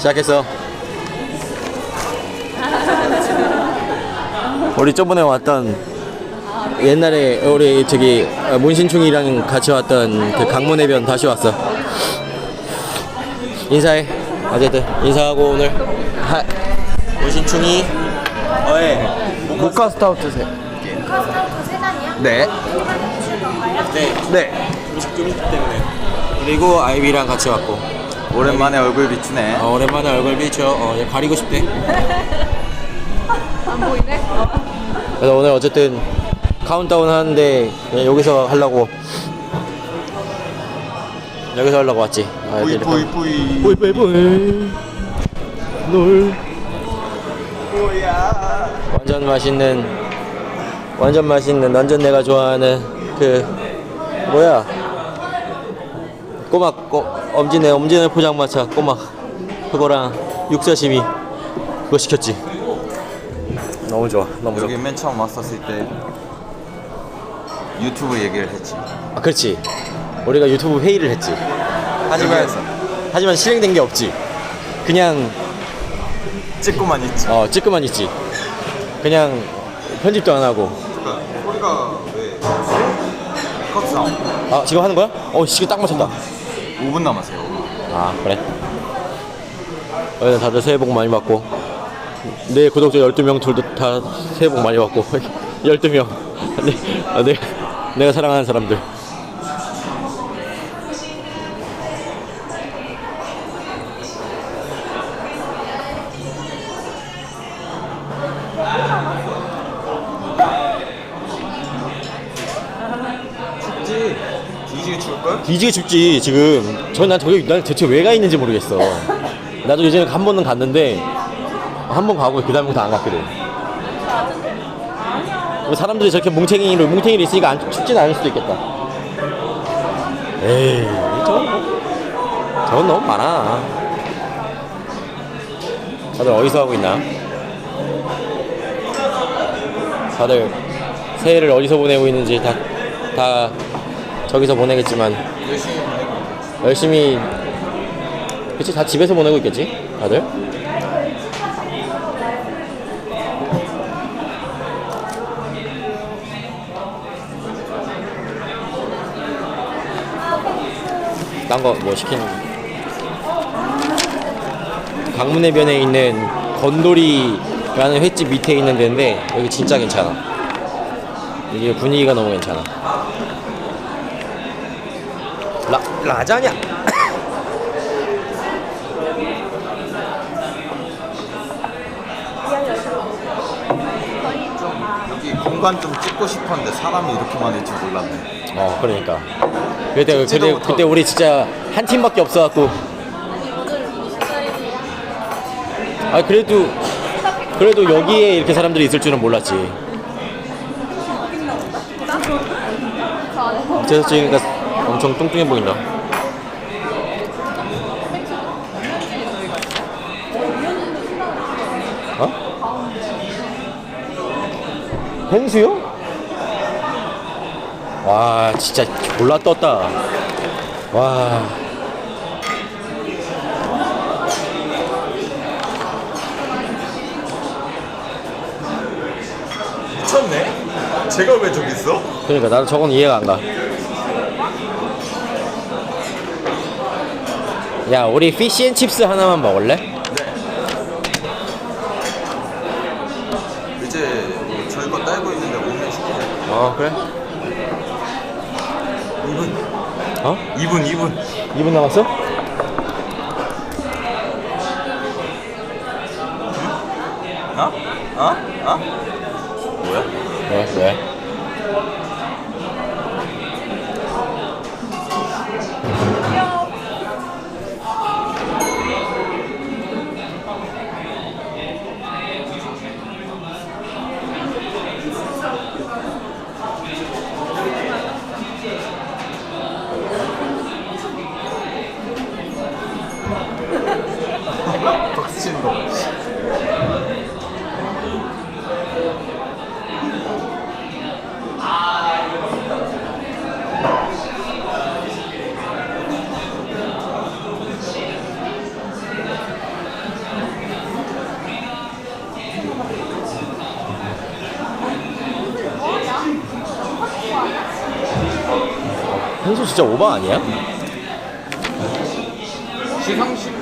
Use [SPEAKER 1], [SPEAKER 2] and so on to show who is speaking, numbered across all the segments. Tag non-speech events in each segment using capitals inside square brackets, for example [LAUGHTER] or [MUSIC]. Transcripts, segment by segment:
[SPEAKER 1] 시작했어. 우리 저번에 왔던 옛날에 우리 저기 어, 문신충이랑 같이 왔던 그 강문해변 다시 왔어. 인사해. 어쨌든 인사하고 오늘 하, 문신충이 어예
[SPEAKER 2] 모카 스타우트 세.
[SPEAKER 3] 카스타우트 세 잔이요?
[SPEAKER 2] 네.
[SPEAKER 1] 네
[SPEAKER 2] 네.
[SPEAKER 1] 음식 좀 있기 때문에 그리고 아이비랑 같이 왔고
[SPEAKER 2] 오랜만에 얼굴 비추네.
[SPEAKER 1] 어, 오랜만에 얼굴 비춰 어, 얘 가리고 싶대.
[SPEAKER 3] 안 보이네?
[SPEAKER 1] 그래서 오늘 어쨌든 카운트다운 하는데 그냥 여기서 하려고 여기서 하려고 왔지. 아,
[SPEAKER 2] 뿌이 뿌이 뿌이.
[SPEAKER 1] 뿌이 뿌이 뿌이 놀
[SPEAKER 2] 뿌야.
[SPEAKER 1] 완전 맛있는 완전 맛있는 완전 내가 좋아하는 그 뭐야 꼬막 꼬, 엄지네 엄지네 포장마차 꼬막 그거랑 육사시미 그거 시켰지. 너무 좋아 너무 좋아.
[SPEAKER 2] 여기 맨 처음 왔었을 때 유튜브 얘기를 했지.
[SPEAKER 1] 아 그렇지 우리가 유튜브 회의를 했지 하지만
[SPEAKER 2] 여기에서.
[SPEAKER 1] 하지만 실행된 게 없지 그냥
[SPEAKER 2] 찍고만 있지.
[SPEAKER 1] 어 찌끄만 있지 그냥 편집도 안 하고
[SPEAKER 2] 그러니까 소리가 왜 컷 사운드.
[SPEAKER 1] 아 지금 하는 거야? 어 지금 딱 맞췄다
[SPEAKER 2] 5분 남았어요. 5분.
[SPEAKER 1] 아 그래? 어, 다들 새해 복 많이 받고. 내 구독자 12명 둘도 다 새해 복 많이 받고. [LAUGHS] 12명. 내, 아, 내, 내가 사랑하는 사람들
[SPEAKER 2] 춥지? 뒤지게 추울 걸?
[SPEAKER 1] 뒤지게 춥지 지금. 저난 저기 난 대체 왜 가 있는지 모르겠어. [LAUGHS] 나도 예전에 한 번은 갔는데 한 번 가고 그 다음부터 안 갔거든. 뭐 사람들이 저렇게 뭉탱이로 뭉탱이로 있으니까 안 춥진 않을 수도 있겠다. 에이 저건 뭐 저건 너무 많아. 다들 어디서 하고 있나? 다들 새해를 어디서 보내고 있는지 다, 다 저기서 보내겠지만
[SPEAKER 2] 열심히
[SPEAKER 1] 그치? 다 집에서 보내고 있겠지? 다들? 딴 거 뭐 시키는 강문해 변에 있는 건돌이라는 횟집 밑에 있는 데인데 여기 진짜 괜찮아. 이게 분위기가 너무 괜찮아 라, 라자냐?
[SPEAKER 2] 여기 공간 좀 찍고 싶었는데 사람이 이렇게 많을 줄 몰랐네.
[SPEAKER 1] 어 그러니까. 그때 그때 그때 우리 진짜 한 팀밖에 없어갖고. 아 그래도 그래도 여기에 이렇게 사람들이 있을 줄은 몰랐지. 그래서 찍으니까 엄청 뚱뚱해 보인다 어? 펭수요? 와 진짜 졸라 떴다 와
[SPEAKER 2] 미쳤네? 제가 왜 저기 있어?
[SPEAKER 1] 그러니까 나도 저건 이해가 안 가. 야 우리 피시앤칩스 하나만 먹을래?
[SPEAKER 2] 이제 뭐 저희 거 딸고 있는데 오면 시키자.
[SPEAKER 1] 어 그래
[SPEAKER 2] 2분.
[SPEAKER 1] 어?
[SPEAKER 2] 2분, 2분.
[SPEAKER 1] 2분 남았어?
[SPEAKER 2] 어? 어? 어? 뭐야?
[SPEAKER 1] 왜? 왜? 생수 진짜 오바 아니야?
[SPEAKER 2] 시상식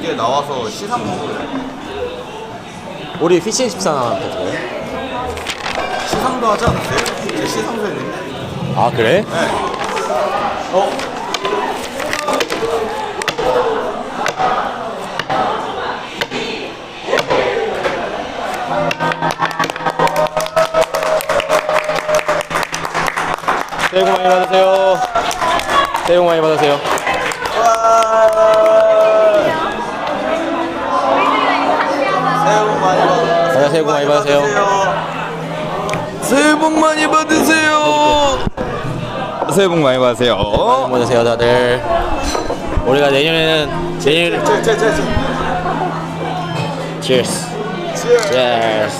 [SPEAKER 2] 이게 나와서 시상?
[SPEAKER 1] 우리 피신 14 나왔는데
[SPEAKER 2] 시상도 하지 않았어요? 이제 시상도 했는데
[SPEAKER 1] 아 그래?
[SPEAKER 2] 네. 어?
[SPEAKER 1] 새해 복 많이 받으세요 새해 복 많이 받으세요.
[SPEAKER 2] 새해 복 많이 받으세요.
[SPEAKER 1] 네, 새해 복 많이 받으세요.
[SPEAKER 2] 새해 복 많이 받으세요.
[SPEAKER 4] 새해 복 많이 받으세요.
[SPEAKER 1] 복 받으세요 다들. 우리가 내년에는 내년
[SPEAKER 2] 제 제 제 제.
[SPEAKER 1] Cheers. Cheers.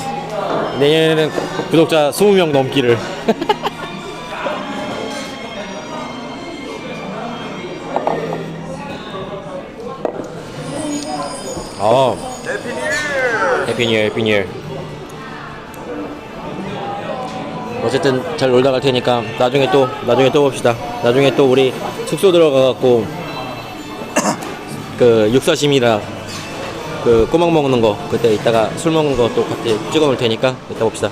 [SPEAKER 1] 내년에는 구독자 20명 넘기를 [LAUGHS] 아.
[SPEAKER 2] 해피 뉴
[SPEAKER 1] 해피 뉴 해피 뉴 어쨌든 잘 놀다 갈 테니까 나중에 또 나중에 또 봅시다. 나중에 또 우리 숙소 들어가 갖고 그 육사심이라 그 꼬막 먹는 거 그때 이따가 술 먹는 거 또 같이 찍어 놓을 테니까 이따 봅시다